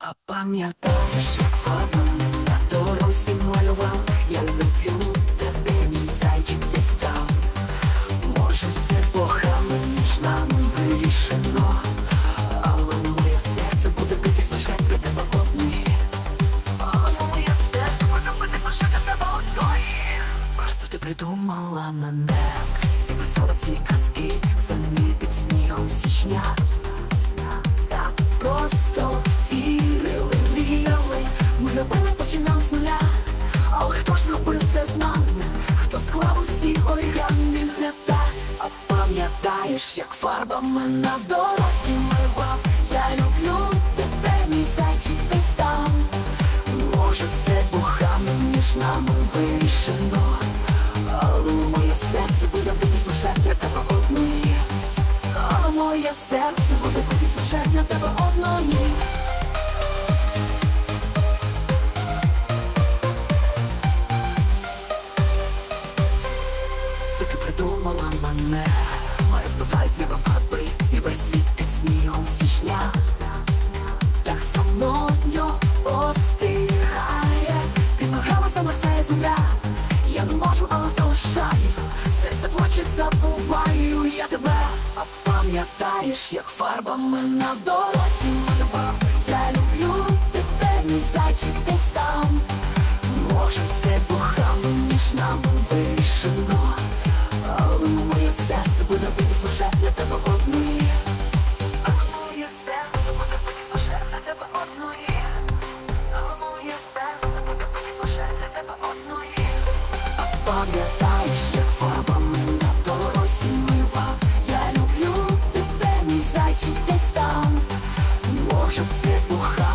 А пам'ятаєш, як фарбами на дорозі малював Я люблю тебе, мій зайчик десь там. Може все погано між нами вирішено. Але моє серце буде битись лише тебе одної Але серце буде битись лише для тебе одної Просто ти придумала мене. Співписала ці казки за мені під снігом січня пам'ятаєш, як фарбами на дорозі мивав? Я люблю тебе, мій зайчик десь там. Може, все погано між нами вирішено. Але моє серце буде битись лише для тебе одної. Але моє серце буде битись лише для тебе одної Це ти придумала мене Моє збивають з неба фарби. І весь світ під снігом січня. Так самотньо остигає Під ногами замерзає земля. Я не можу, але залишаю. Серце плаче, забуваю я тебе. А пам'ятаєш, як фарбами на дорозі пам'ятаєш, як фарбами на дорозі мивав Я люблю тебе, мій зайчик десь там Може все погано